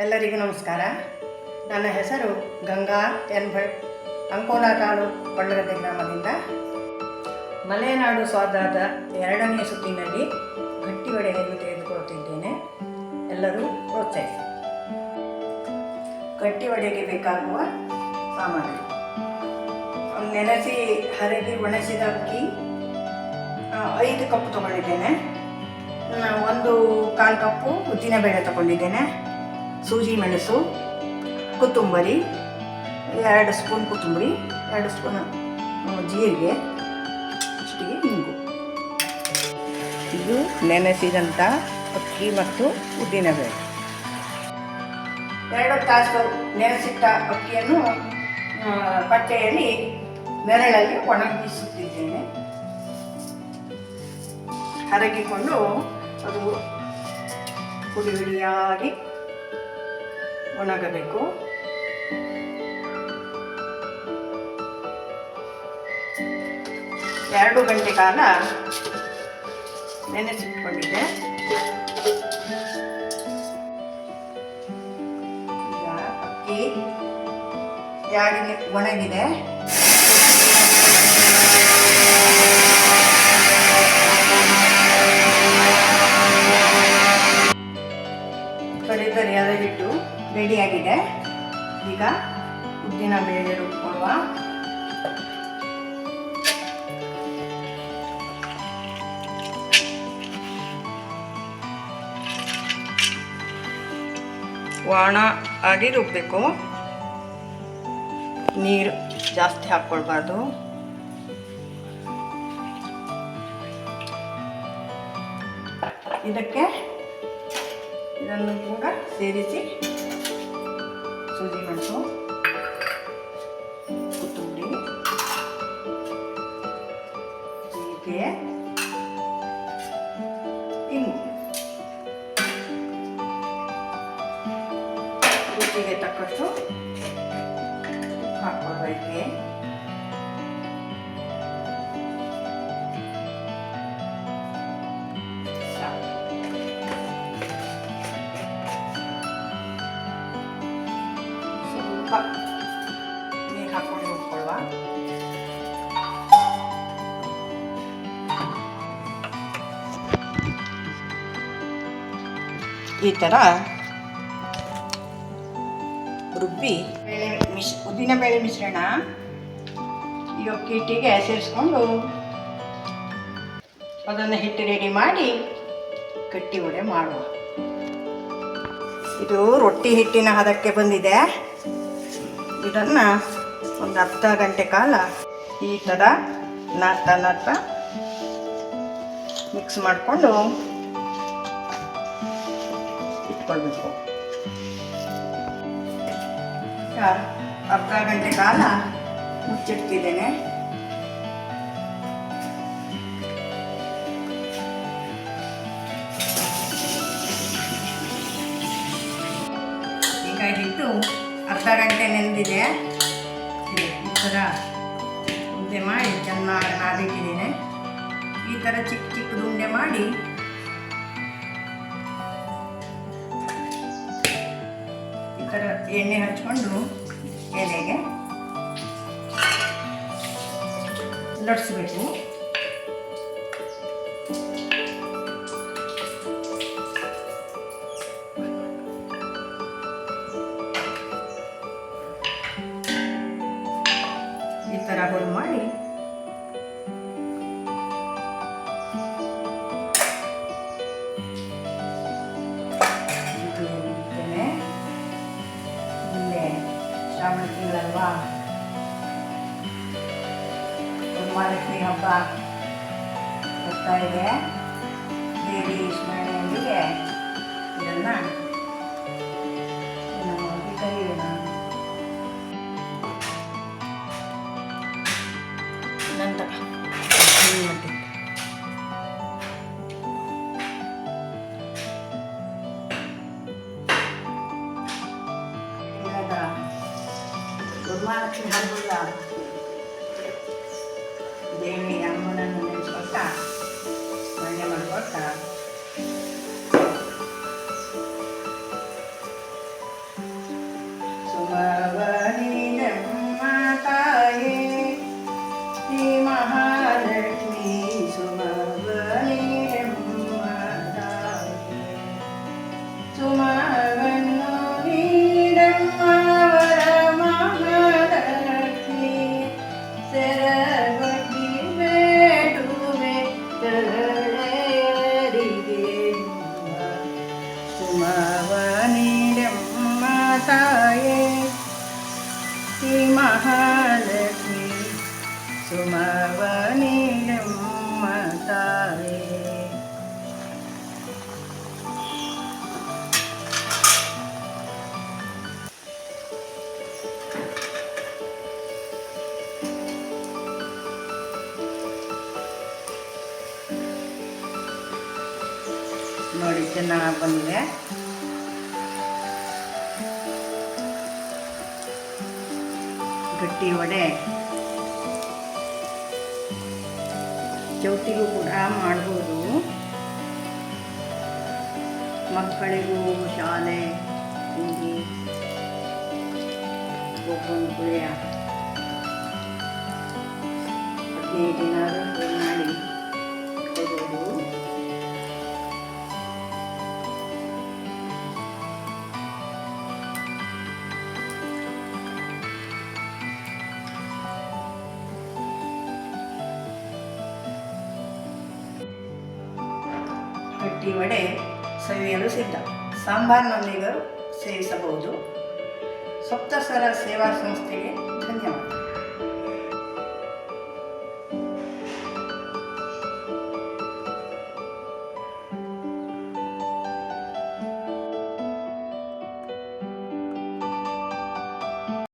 ಎಲ್ಲರಿಗೂ ನಮಸ್ಕಾರ. ನನ್ನ ಹೆಸರು ಗಂಗಾ ಎನ್ ಭಟ್ ಅಂಕೋಲಾ ತಾಳು ಕೊಳ್ಳಗದ್ದೆ ಗ್ರಾಮದಿಂದ. ಮಲೆನಾಡು ಸ್ವಾದಾದ ಎರಡನೇ ಸುತ್ತಿನಲ್ಲಿ ಗಟ್ಟಿ ಒಡೆಯನ್ನು ತೆಗೆದುಕೊಳ್ಳುತ್ತಿದ್ದೇನೆ. ಎಲ್ಲರೂ ಪ್ರೋತ್ಸಾಹಿಸಿ. ಗಟ್ಟಿ ವಡೆಗೆ ಬೇಕಾಗುವ ಸಾಮಗ್ರಿ. ನೆನೆಸಿ ಹರಗಿ ಒಣಸಿದ ಅಕ್ಕಿ ಐದು ಕಪ್ ತಗೊಂಡಿದ್ದೇನೆ. ಒಂದು ಕಾಲು ಕಪ್ಪು ಉದ್ದಿನ ಬೇಳೆ ತಗೊಂಡಿದ್ದೇನೆ. ಸೂಜಿ ಮೆಣಸು, ಕೊತ್ತಂಬರಿ, ಎರಡು ಸ್ಪೂನ್ ಕೊತ್ತಂಬರಿ, ಎರಡು ಸ್ಪೂನ್ ಜೀರಿಗೆ ಇಷ್ಟಿಗೆ ಹಿಂಗು ಇದು ನೆನೆಸಿದಂಥ ಅಕ್ಕಿ ಮತ್ತು ಉದ್ದಿನಬೇಳೆ ಎರಡು ತಾಸು ನೆನೆಸಿಟ್ಟ ಅಕ್ಕಿಯನ್ನು ಪಟ್ಟೆಯಲ್ಲಿ ನೆರಳಲ್ಲಿ ಒಣಗಿಸುತ್ತಿದ್ದೇನೆ. ಹರಗಿಕೊಂಡು ಅದು ಪುಡಿ ಒಣಗಬೇಕು. ಎರಡು ಗಂಟೆ ಕಾಲ ನೆನೆಸಿಟ್ಕೊಂಡಿದ್ದೆ. ಅಕ್ಕಿ ಯಾರಿಗೆ ಒಣಗಿದೆ? ಕಡಿದರೆ ಅದರಿಟ್ಟು ರೆಡಿಯಾಗಿದೆ ಈಗ ಉದ್ದಿನ ಬೇಳೆ ರುಬ್ಕೊಳ್ಳುವ. ವಾಣ ಆಗಿ ರುಬ್ಬಬೇಕು ನೀರು ಜಾಸ್ತಿ ಹಾಕ್ಕೊಳ್ಬಾರ್ದು. ಇದಕ್ಕೆ ಇದನ್ನು ಕೂಡ ಸೇರಿಸಿ ಸೂಜಿ ಮೆಣಸು ಕೊತ್ತಂಬರಿ ಜೀರಿಗೆ ಇಂಗು ರುಚಿಗೆ ತಕ್ಕಷ್ಟು ಹಾಕ್ಕೊಳ್ಬೇಕು ಈ ಥರ ರುಬ್ಬಿ ಬೇಳೆ ಮಿಶ್ ಉದ್ದಿನಬೇಳೆ ಮಿಶ್ರಣ ಈ ಹಿಟ್ಟಿಗೆ ಸೇರಿಸ್ಕೊಂಡು ಅದನ್ನು ಹಿಟ್ಟು ರೆಡಿ ಮಾಡಿ ಕಟ್ಟಿ ವಡೆ ಮಾಡುವ. ಇದು ರೊಟ್ಟಿ ಹಿಟ್ಟಿನ ಹದಕ್ಕೆ ಬಂದಿದೆ. ಇದನ್ನು ಒಂದು ಅರ್ಧ ಗಂಟೆ ಕಾಲ ಈ ಥರ ನಾರ್ತ ನಾರ್ತ ಮಿಕ್ಸ್ ಮಾಡಿಕೊಂಡು ಈಗ ಅರ್ಧ ಗಂಟೆ ಕಾಲ ಮುಚ್ಚಿಡ್ತಿದ್ದೇನೆ. ಈಗ ಇದಿಟ್ಟು ಅರ್ಧ ಗಂಟೆ ನೆಂದಿದೆ ಈ ಥರ ಉಂಡೆ ಮಾಡಿ ಚೆನ್ನಾಗಿ ನಾದಿಟ್ಟಿದ್ದೇನೆ. ಈ ಥರ ಚಿಕ್ಕ ಚಿಕ್ಕದು ಉಂಡೆ ಮಾಡಿ ಥರ ಎಣ್ಣೆ ಹಚ್ಕೊಂಡು ಎಲೆಗೆ ಲಟ್ಸ್ಬೇಕು. ಈ ಥರ ಹೋಲ್ ಮಾಡಿ alive. We want to see how God the third year, the English man in the year, the night. 品牌不出 ತಾಯೇ ಶ್ರೀ ಮಹಾಲಕ್ಷ್ಮಿ ಸುಮವನಿರಮ್ಮ ತಾಯೇ ನೋಡಿ ಚೆನ್ನಾಗಿ ಬಂದಿದೆ ಗಟ್ಟಿ ವಡೆ ಚೌತಿಗೂ ಕೂಡ ಮಾಡ್ಬೋದು. ಮಕ್ಕಳಿಗೂ ಶಾಲೆ ಒಬ್ಬೊಂದು ಕುಳಿಯ ಹದಿನೈದು ದಿನ ಗಟ್ಟಿ ವಡೆ ಸವಿಯಲು ಸಿದ್ಧ. ಸಾಂಬಾರ್ನೊಂದಿಗೂ ಸೇವಿಸಬಹುದು. ಸಪ್ತಸರ ಸೇವಾ ಸಂಸ್ಥೆಗೆ